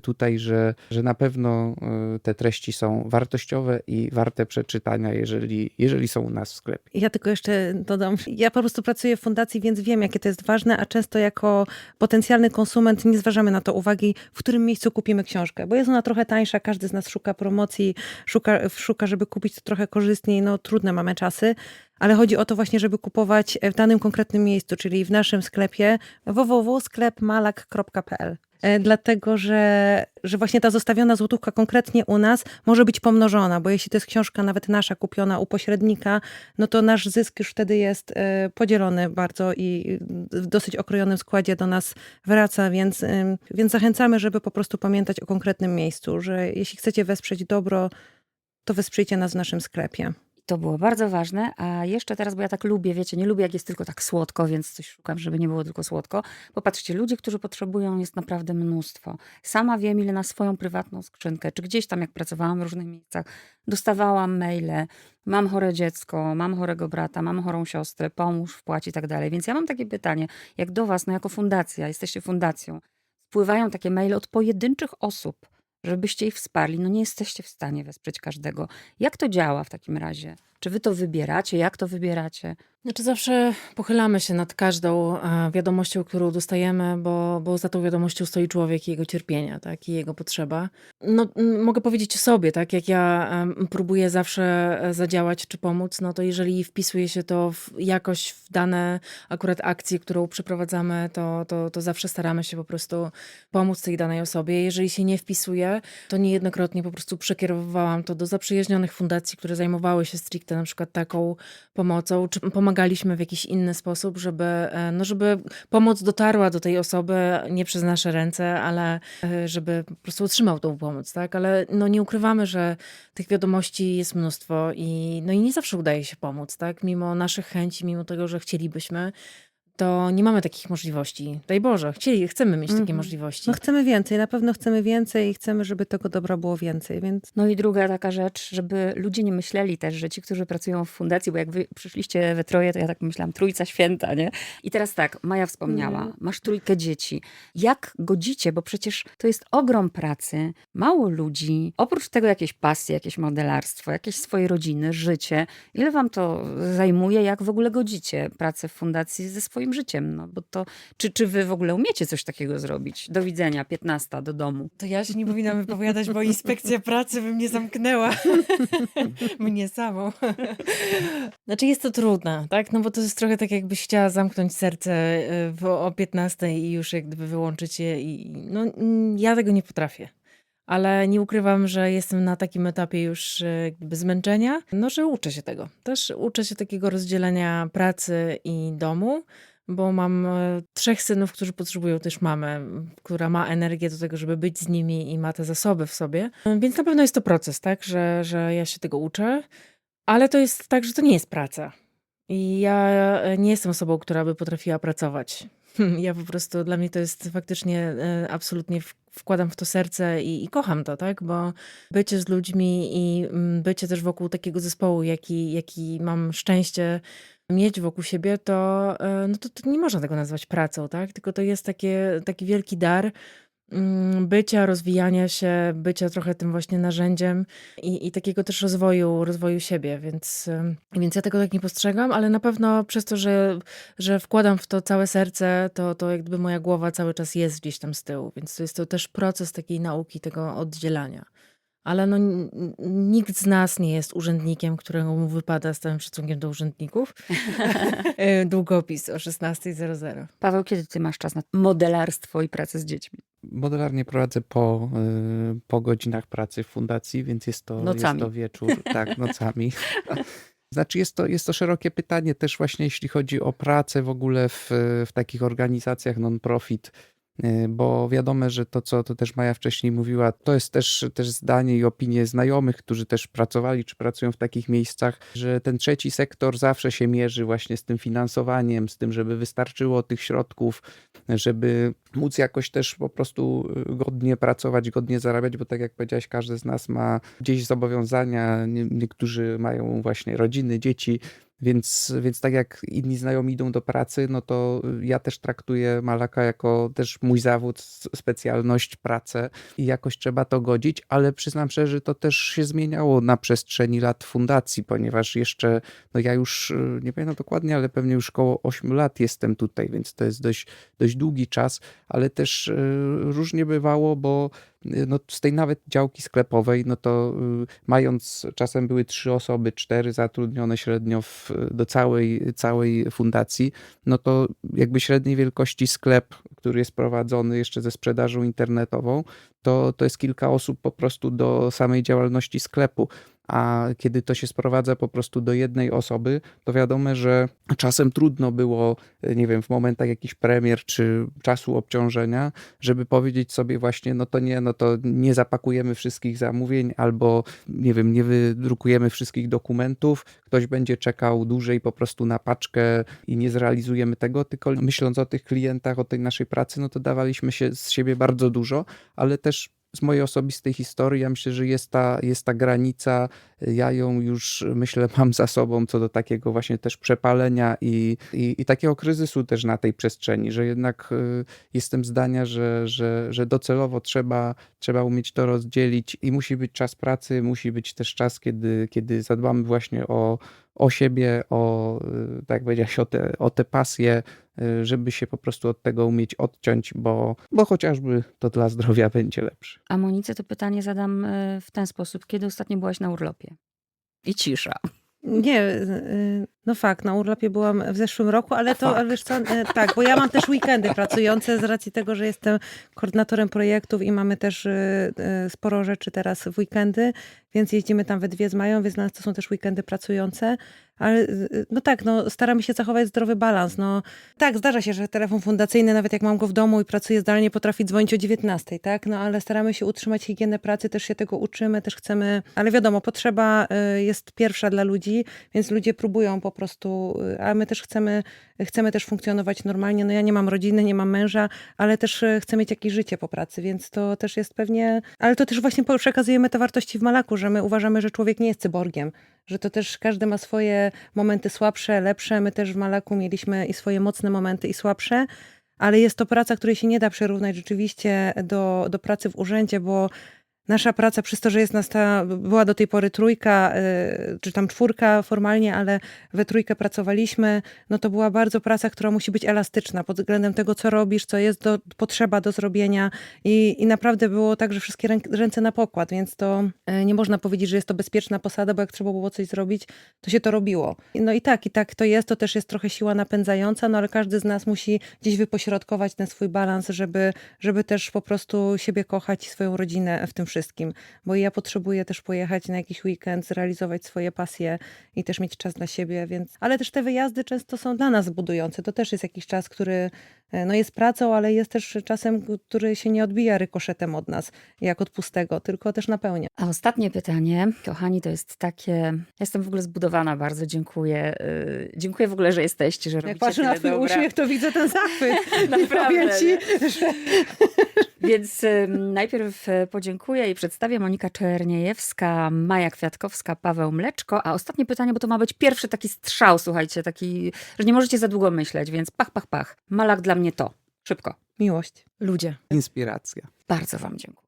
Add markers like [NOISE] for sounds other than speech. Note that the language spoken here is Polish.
tutaj, że, że na pewno y, te treści są wartościowe i warte przeczytania, jeżeli, jeżeli są u nas w sklepie. Ja tylko jeszcze dodam, ja po prostu pracuję w fundacji, więc wiem, jakie to jest ważne, a często jako potencjalny konsument nie zważamy na to uwagi, w którym miejscu kupimy książkę, bo jest ona trochę tańsza, każdy z nas szuka promocji, szuka, szuka żeby kupić to trochę korzystniej, no trudne mamy czasy, ale chodzi o to właśnie, żeby kupować w danym konkretnym miejscu, czyli w naszym sklepie www.sklepmalak.pl. E, Dlatego, że, że właśnie ta zostawiona złotówka konkretnie u nas może być pomnożona, bo jeśli to jest książka nawet nasza kupiona u pośrednika, no to nasz zysk już wtedy jest e, podzielony bardzo i w dosyć okrojonym składzie do nas wraca, więc, więc zachęcamy, żeby po prostu pamiętać o konkretnym miejscu, że jeśli chcecie wesprzeć dobro, to wesprzyjcie nas w naszym sklepie. To było bardzo ważne, a jeszcze teraz, bo ja tak lubię, wiecie, nie lubię jak jest tylko tak słodko, więc coś szukam, żeby nie było tylko słodko. Popatrzcie, ludzi, którzy potrzebują jest naprawdę mnóstwo. Sama wiem, ile na swoją prywatną skrzynkę, czy gdzieś tam jak pracowałam w różnych miejscach, dostawałam maile, mam chore dziecko, mam chorego brata, mam chorą siostrę, pomóż, wpłać i tak dalej. Więc ja mam takie pytanie, jak do was, no jako fundacja, jesteście fundacją, wpływają takie maile od pojedynczych osób, żebyście ich wsparli. No nie jesteście w stanie wesprzeć każdego. Jak to działa w takim razie? Czy wy to wybieracie? Jak to wybieracie? Znaczy zawsze pochylamy się nad każdą e, wiadomością, którą dostajemy, bo, bo za tą wiadomością stoi człowiek i jego cierpienia, tak, i jego potrzeba. No, mogę powiedzieć o sobie, tak, jak ja próbuję zawsze e, zadziałać czy pomóc, no to jeżeli wpisuje się to w, jakoś w dane akurat akcje, którą przeprowadzamy, to, to, to zawsze staramy się po prostu pomóc tej danej osobie. Jeżeli się nie wpisuje, to niejednokrotnie po prostu przekierowywałam to do zaprzyjaźnionych fundacji, które zajmowały się stricte na przykład taką pomocą, czy pomagaliśmy w jakiś inny sposób, żeby, e, no żeby pomoc dotarła do tej osoby nie przez nasze ręce, ale e, żeby po prostu otrzymał tą pomoc, tak? Ale no nie ukrywamy, że tych wiadomości jest mnóstwo i, no i nie zawsze udaje się pomóc, tak? Mimo naszych chęci, mimo tego, że chcielibyśmy, to nie mamy takich możliwości. Daj Boże, chcieli, chcemy mieć takie Mhm. możliwości. No chcemy więcej, na pewno chcemy więcej i chcemy, żeby tego dobra było więcej, więc No i druga taka rzecz, żeby ludzie nie myśleli też, że ci, którzy pracują w fundacji, bo jak wy przyszliście we troje, to ja tak myślałam, trójca święta, nie? I teraz tak, Maja wspomniała, Mhm. masz trójkę dzieci. Jak godzicie, bo przecież to jest ogrom pracy, mało ludzi, oprócz tego jakieś pasje, jakieś modelarstwo, jakieś swoje rodziny, życie. Ile wam to zajmuje, jak w ogóle godzicie pracę w fundacji ze swoim życiem? No bo to, czy, czy wy w ogóle umiecie coś takiego zrobić? Do widzenia, 15 do domu. To ja się nie powinnam wypowiadać, bo inspekcja pracy by mnie zamknęła. [LAUGHS] mnie samą. [LAUGHS] Znaczy jest to trudne, tak? No bo to jest trochę tak, jakbyś chciała zamknąć serce y, w, o 15 i już jak gdyby wyłączyć je i no mm, ja tego nie potrafię. Ale nie ukrywam, że jestem na takim etapie już y, jak gdyby zmęczenia, no że uczę się tego. Też uczę się takiego rozdzielenia pracy i domu, bo mam e, trzech synów, którzy potrzebują też mamę, m, która ma energię do tego, żeby być z nimi i ma te zasoby w sobie. E, Więc na pewno jest to proces, tak, że, że ja się tego uczę, ale to jest tak, że to nie jest praca. I ja nie jestem osobą, która by potrafiła pracować. [LAUGHS] Ja po prostu, dla mnie to jest faktycznie e, absolutnie w- wkładam w to serce i, i kocham to, tak? Bo bycie z ludźmi i mm, bycie też wokół takiego zespołu, jaki, jaki mam szczęście mieć wokół siebie, to, e, no to, to nie można tego nazwać pracą, tak? Tylko to jest takie, taki wielki dar mm, bycia, rozwijania się, bycia trochę tym właśnie narzędziem i, i takiego też rozwoju, rozwoju siebie, więc, em, więc ja tego tak nie postrzegam, ale na pewno przez to, że, że wkładam w to całe serce, to, to jak gdyby moja głowa cały czas jest gdzieś tam z tyłu, więc to jest to też proces takiej nauki, tego oddzielania. Ale no, nikt z nas nie jest urzędnikiem, któremu mu wypada z całym szacunkiem do urzędników. [LAUGHS] e, Długopis o 16.00. Paweł, kiedy ty masz czas na modelarstwo i pracę z dziećmi? Modelarnie prowadzę po, y, po godzinach pracy w fundacji, więc jest to, jest Nocami. to wieczór. Tak, [LAUGHS] nocami. Znaczy jest to, jest to szerokie pytanie też właśnie jeśli chodzi o pracę w ogóle w, w takich organizacjach non-profit, bo wiadomo, że to, co to też Maja wcześniej mówiła, to jest też, też zdanie i opinie znajomych, którzy też pracowali czy pracują w takich miejscach, że ten trzeci sektor zawsze się mierzy właśnie z tym finansowaniem, z tym, żeby wystarczyło tych środków, żeby móc jakoś też po prostu y, godnie pracować, godnie zarabiać, bo tak jak powiedziałaś, każdy z nas ma gdzieś zobowiązania, nie- niektórzy mają właśnie rodziny, dzieci, Więc, więc tak jak inni znajomi idą do pracy, no to ja też traktuję Malaka jako też mój zawód, specjalność, pracę i jakoś trzeba to godzić, ale przyznam szczerze, że to też się zmieniało na przestrzeni lat fundacji, ponieważ jeszcze, no ja już y, nie pamiętam dokładnie, ale pewnie już około 8 lat jestem tutaj, więc to jest dość, dość długi czas, ale też y, różnie bywało, bo no, z tej nawet działki sklepowej, no to y, mając, czasem były trzy osoby, cztery zatrudnione średnio w, do całej, całej fundacji, no to jakby średniej wielkości sklep, który jest prowadzony jeszcze ze sprzedażą internetową, to, to jest kilka osób po prostu do samej działalności sklepu. A kiedy to się sprowadza po prostu do jednej osoby, to wiadomo, że czasem trudno było, nie wiem, w momentach jakichś premier czy czasu obciążenia, żeby powiedzieć sobie właśnie, no to nie, no to nie zapakujemy wszystkich zamówień albo, nie wiem, nie wydrukujemy wszystkich dokumentów, ktoś będzie czekał dłużej po prostu na paczkę i nie zrealizujemy tego, tylko myśląc o tych klientach, o tej naszej pracy, no to dawaliśmy się z siebie bardzo dużo, ale też z mojej osobistej historii, ja myślę, że jest ta, jest ta granica, ja ją już myślę [LAUGHS] mam za sobą co do takiego właśnie też przepalenia i, i, i takiego kryzysu też na tej przestrzeni, że jednak y, jestem zdania, że, że, że docelowo trzeba, trzeba umieć to rozdzielić i musi być czas pracy, musi być też czas, kiedy, kiedy zadbamy właśnie o, o siebie, o, y, tak powiedziałeś, o te, o te pasje, y, żeby się po prostu od tego umieć odciąć, bo, bo chociażby to dla zdrowia będzie lepsze. A Monice to pytanie zadam y, w ten sposób. Kiedy ostatnio byłaś na urlopie? I cisza. Nie, no fakt, na urlopie byłam w zeszłym roku, ale to, wiesz co, y, tak, bo ja mam też weekendy pracujące z racji tego, że jestem koordynatorem projektów i mamy też y, y, sporo rzeczy teraz w weekendy, więc jeździmy tam we dwie z Mają, więc dla nas to są też weekendy pracujące, ale no tak, no staramy się zachować zdrowy balans, no. Tak, zdarza się, że telefon fundacyjny, nawet jak mam go w domu i pracuję zdalnie, potrafi dzwonić o 19, tak, no ale staramy się utrzymać higienę pracy, też się tego uczymy, też chcemy, ale wiadomo, potrzeba jest pierwsza dla ludzi, więc ludzie próbują po prostu, y, a my też chcemy, chcemy też funkcjonować normalnie. No ja nie mam rodziny, nie mam męża, ale też y, chcę mieć jakieś życie po pracy, więc to też jest pewnie, ale to też właśnie przekazujemy te wartości w Malaku, że my uważamy, że człowiek nie jest cyborgiem, że to też każdy ma swoje momenty słabsze, lepsze. My też w Malaku mieliśmy i swoje mocne momenty i słabsze, ale jest to praca, której się nie da przyrównać rzeczywiście do, do pracy w urzędzie, bo nasza praca, przez to, że jest nas ta, była do tej pory trójka, y, czy tam czwórka formalnie, ale we trójkę pracowaliśmy, no to była bardzo praca, która musi być elastyczna pod względem tego, co robisz, co jest do, potrzeba do zrobienia i, i naprawdę było tak, że wszystkie ręce na pokład, więc to y, nie można powiedzieć, że jest to bezpieczna posada, bo jak trzeba było coś zrobić, to się to robiło. No i tak, i tak to jest, to też jest trochę siła napędzająca, no ale każdy z nas musi gdzieś wypośrodkować ten swój balans, żeby, żeby też po prostu siebie kochać i swoją rodzinę w tym wszystkim. Bo ja potrzebuję też pojechać na jakiś weekend, zrealizować swoje pasje i też mieć czas dla siebie, więc... Ale też te wyjazdy często są dla nas budujące. To też jest jakiś czas, który no jest pracą, ale jest też czasem, który się nie odbija rykoszetem od nas, jak od pustego, tylko też napełnia. A ostatnie pytanie, kochani, to jest takie. Ja jestem w ogóle zbudowana bardzo, dziękuję. y, Dziękuję w ogóle, że jesteście, że Jak robicie patrzę na twój dobra. uśmiech, to widzę ten zachwyt. [LAUGHS] Naprawdę, ci, że... Więc ym, najpierw e, podziękuję i przedstawię Monika Czerniejewska, Maja Kwiatkowska, Paweł Mleczko. A ostatnie pytanie, bo to ma być pierwszy taki strzał, słuchajcie, taki, że nie możecie za długo myśleć, więc pach, pach, pach. Malak dla mnie to. Szybko. Miłość. Ludzie. Inspiracja. Bardzo Wam dziękuję.